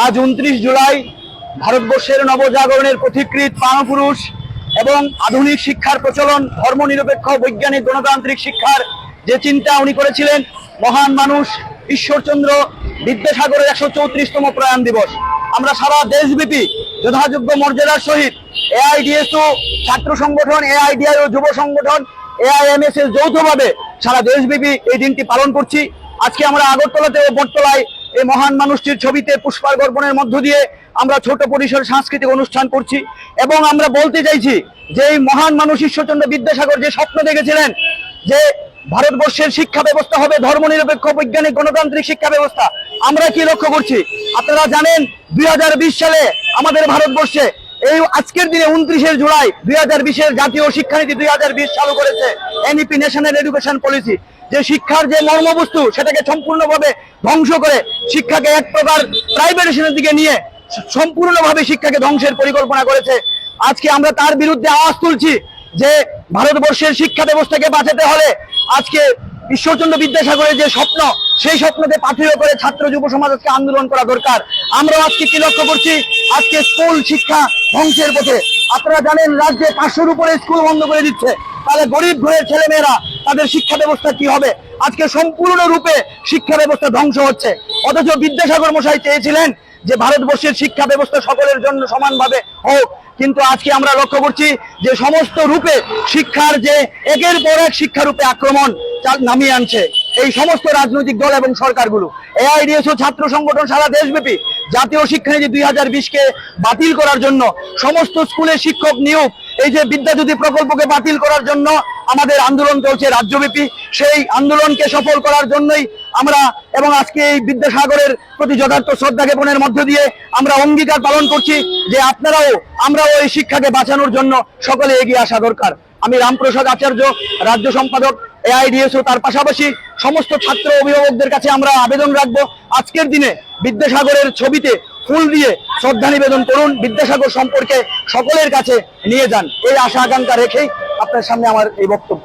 আজ উনত্রিশ জুলাই ভারতবর্ষের নবজাগরণের পথিকৃত প্রাণপুরুষ এবং আধুনিক শিক্ষার প্রচলন, ধর্মনিরপেক্ষ বৈজ্ঞানিক গণতান্ত্রিক শিক্ষার যে চিন্তা উনি করেছিলেন, মহান মানুষ ঈশ্বরচন্দ্র বিদ্যাসাগরের একশো চৌত্রিশতম প্রয়াণ দিবস। আমরা সারা দেশব্যাপী যথাযোগ্য মর্যাদার সহিত এআইডিএসও, ছাত্র সংগঠন এআইডিআইও যুব সংগঠন এআইএমএসএস যৌথভাবে সারা দেশব্যাপী এই দিনটি পালন করছি। আজকে আমরা আগরতলাতে ও বটতলায় এই মহান মানুষটির ছবিতে পুষ্পার গর্পণের মধ্য দিয়ে আমরা ছোট পরিসর সাংস্কৃতিক অনুষ্ঠান করছি এবং আমরা বলতে চাইছি যে এই মহান মানুষ ঈশ্বরচন্দ্র বিদ্যাসাগর যে স্বপ্ন দেখেছিলেন যে ভারতবর্ষের শিক্ষা ব্যবস্থা হবে, ধর্মনিরপেক্ষ, বৈজ্ঞানিক, গণতান্ত্রিক শিক্ষা ব্যবস্থা, আমরা কি লক্ষ্য করছি? আপনারা জানেন, দুই হাজার বিশ সালে আমাদের ভারতবর্ষে এই আজকের দিনে উনত্রিশে জুলাই দুই হাজার বিশের জাতীয় শিক্ষানীতি দুই হাজার বিশ চালু করেছে এনইপি ন্যাশনাল এডুকেশন পলিসি যে শিক্ষার যে মর্মবস্তু, সেটাকে সম্পূর্ণভাবে ধ্বংস করে শিক্ষাকে এক প্রকার প্রাইভেটেশনের দিকে নিয়ে সম্পূর্ণভাবে শিক্ষাকে ধ্বংসের পরিকল্পনা করেছে। আজকে আমরা তার বিরুদ্ধে আওয়াজ তুলছি যে ভারতবর্ষের শিক্ষা ব্যবস্থাকে বাঁচাতে হলে আজকে ঈশ্বরচন্দ্র বিদ্যাসাগরের যে স্বপ্ন, সেই স্বপ্নকে পাথেয় করে ছাত্র যুব সমাজ আজকে আন্দোলন করা দরকার। আমরা আজকে কি লক্ষ্য করছি? আজকে স্কুল শিক্ষা ধ্বংসের পথে। আপনারা জানেন, রাজ্যে পাঁচশোর উপরে স্কুল বন্ধ করে দিচ্ছে। তাহলে গরিব ঘরের ছেলেমেয়েরা, তাদের শিক্ষা ব্যবস্থা কি হবে? আজকে সম্পূর্ণ রূপে শিক্ষা ব্যবস্থা ধ্বংস হচ্ছে। অথচ বিদ্যাসাগর মশাই চেয়েছিলেন যে, ভারতবর্ষের শিক্ষা ব্যবস্থা সকলের জন্য সমানভাবে হোক। কিন্তু আজকে আমরা লক্ষ্য করছি যে সমস্ত রূপে শিক্ষার যে একের পর এক শিক্ষা রূপে আক্রমণ নামিয়ে আনছে। এই সমস্ত রাজনৈতিক দল এবং সরকারগুলো। এআইডিএসও ছাত্র সংগঠন সারা দেশব্যাপী জাতীয় শিক্ষানীতি দুই হাজার বিশকে বাতিল করার জন্য সমস্ত স্কুলে শিক্ষক নিয়োগ, এই যে বিদ্যাজ্যোতি প্রকল্পকে বাতিল করার জন্য আমাদের আন্দোলন চলছে রাজ্যব্যাপী। সেই আন্দোলনকে সফল করার জন্যই আমরা এবং আজকে এই বিদ্যাসাগরের প্রতি যথার্থ শ্রদ্ধা জ্ঞাপনের মধ্য দিয়ে আমরা অঙ্গীকার পালন করছি যে আপনারাও, আমরাও এই শিক্ষাকে বাঁচানোর জন্য সকলে এগিয়ে আসা দরকার। আমি রামপ্রসাদ আচার্য, রাজ্য সম্পাদক, এআইডিএসও তার পাশাপাশি সমস্ত ছাত্র অভিভাবকদের কাছে আমরা আবেদন রাখব। আজকের দিনে বিদ্যাসাগরের ছবিতে ফুল দিয়ে শ্রদ্ধা নিবেদন করুন বিদ্যাসাগর সম্পর্কে সকলের কাছে নিয়ে যান। এই আশা আকাঙ্ক্ষা রেখেই আপনার সামনে আমার এই বক্তব্য।